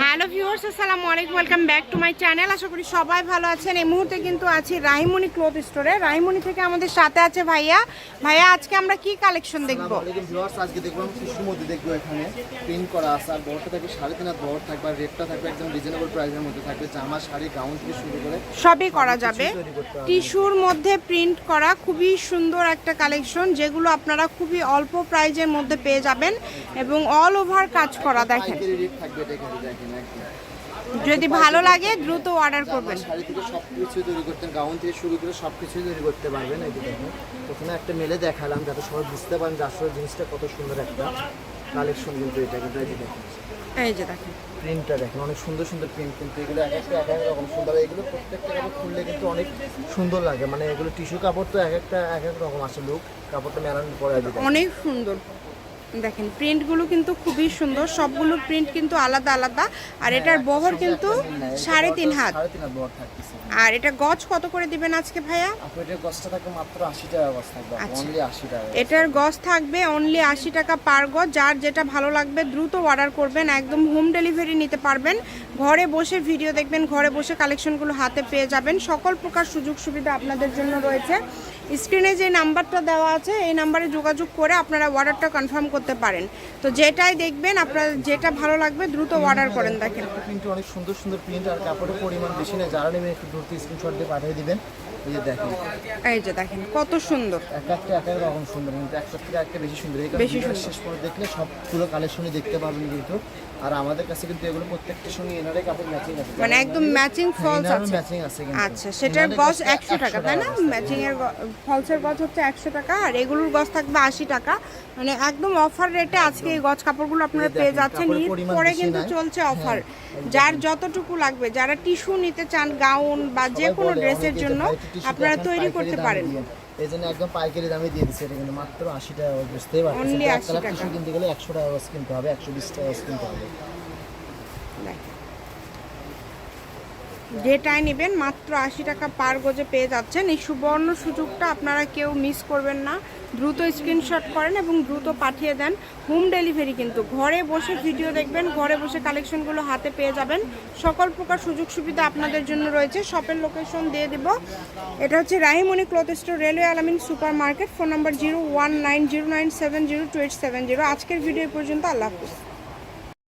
ห้า hello viewers আসসালামু আলাইকুম welcome back to my channel. আশা করি সবাই ভালো আছেন। এই মুহূর্তে কিন্তু আছি রাহিমণি ক্লথ স্টোরে। রাহিমণি থেকে আমাদের সাথে আছে ভাইয়া। ভাইয়া আজকে আমরা কি কালেকশন দেখব? ভিউয়ার্স আজকে দেখলাম শিশুর মধ্যে দেখব এখানে। প্রিন্ট করা আছে আর বড়টা থাকবে সাড়ে তিন হাত বড় থাকবে আর রেটটা থাকবে একদম রিজনেবল প্রাইসের মধ্যে থাকবে। জামা শাড়ি গাউন থেকে শুরু করে সবই করা যাবে। টিস্যুর মধ্যে প্রিন্ট করা খুবই সুন্দর একটা কালেকশন যেগুলো আপনারা খুবই অল্প প্রাইজের মধ্যে পেয়ে যাবেন এবং অল ওভার কাজ করা দেখেন। রেট থাকবে দেখেন। যদি ভালো লাগে দ্রুত অর্ডার করবেন। শাড়ি থেকে সব কিছু তৈরি করতে গাউন থেকে শুরু করে সব কিছুই তৈরি করতে পারবেন। এই দেখেন প্রথমে একটা মেলে দেখালাম যাতে সবাই বুঝতে পারেন যে আসলে জিনিসটা কত সুন্দর একটা কালেকশন কিন্তু এটা কিন্তু এই যে দেখেন। এই যে দেখেন। প্রিন্টটা দেখেন অনেক সুন্দর সুন্দর প্রিন্ট কিন্তু এগুলো এক একটা এক এক রকম সুন্দর। এগুলো প্রত্যেকটা কাপড় খুললে কিন্তু অনেক সুন্দর লাগে। মানে এগুলো টিস্যু কাপড় তো এক একটা এক এক রকম আসে লুক। কাপড়টা মেলানোর পরে অনেক সুন্দর। দেখেন প্রিন্টগুলো কিন্তু খুবই সুন্দর। সবগুলো প্রিন্ট কিন্তু আলাদা আলাদা। আর এটার বহর কিন্তু সাড়ে তিন হাত। আর এটা গজ কত করে দিবেন আজকে ভাইয়া? আচ্ছা। অনলি আশি টাকা এটার গজ থাকবে অনলি আশি টাকা পার গজ। যার যেটা ভালো লাগবে দ্রুত অর্ডার করবেন একদম হোম ডেলিভারি নিতে পারবেন। ঘরে বসে ভিডিও দেখবেন ঘরে বসে কালেকশনগুলো হাতে পেয়ে যাবেন। সকল প্রকার সুযোগ সুবিধা আপনাদের জন্য রয়েছে। স্ক্রিনে যে নাম্বারটা দেওয়া আছে এই নাম্বারে যোগাযোগ করে আপনারা অর্ডারটা কনফার্ম করতে পারেন। তো যেটাই দেখবেন আপনার যেটা ভালো লাগবে দ্রুত অর্ডার করেন দেখেন। প্রিন্ট অনেক সুন্দর সুন্দর প্রিন্ট আর কাপড়ের পরিমাণ বেশি নেই যারা নেবেন একটু দ্রুত স্ক্রিনশট দিয়ে পাঠিয়ে দিবেন। এই যে দেখেন। এই যে দেখেন কত সুন্দর। এক একটা এক এক রকম সুন্দর। কিন্তু একটা থেকে একটা বেশি সুন্দর। এই বেশি। শেষ করে দেখলে সবগুলো কালেকশনই দেখতে পাবেন কিন্তু। আর আমাদের কাছে কিন্তু এগুলো প্রত্যেকটার সঙ্গে এনারে কাপড় ম্যাচিং আছে। মানে একদম ম্যাচিং ফলস আছে। ম্যাচিং আছে কিন্তু। আচ্ছা সেটার গজ কাছে একশো টাকা তাই না। ম্যাচিং এর ফলসের গজ হচ্ছে একশো টাকা আর এগুলোর গজ থাকবে আশি টাকা। মানে একদম অফার রেটে আজকে এই গজ কাপড়গুলো আপনারা পেয়ে যাচ্ছেন। ঈদ পরে কিন্তু চলছে অফার হ্যাঁ, যার যতটুকু লাগবে যারা টিস্যু নিতে চান গাউন বা যে কোনো ড্রেসের জন্য আপনারা তৈরি করতে পারেন। এই জন্য একদম পাইকারি দামে দিয়ে দিচ্ছে এটা কিন্তু মাত্র আশি টাকা বুঝতেই 80। টিস্যু কিনতে গেলে একশো টাকা কিনতে হবে একশো বিশ টাকা কিনতে হবে। যেটাই নেবেন, মাত্র আশি টাকা পার গজে পেয়ে যাচ্ছেন। এই সুবর্ণ সুযোগটা আপনারা কেউ মিস করবেন না। দ্রুত স্ক্রিনশট করেন এবং দ্রুত পাঠিয়ে দেন। হোম ডেলিভারি কিন্তু। ঘরে বসে ভিডিও দেখবেন, ঘরে বসে কালেকশনগুলো হাতে পেয়ে যাবেন। সকল প্রকার সুযোগ সুবিধা আপনাদের জন্য রয়েছে। শপের লোকেশন দিয়ে দিব। এটা হচ্ছে Rahimoni cloth store railway Alamin super market phone number zero one nine zero nine seven zero two eight seven zero আজকের ভিডিও পর্যন্ত। আল্লাহ হাফিজ।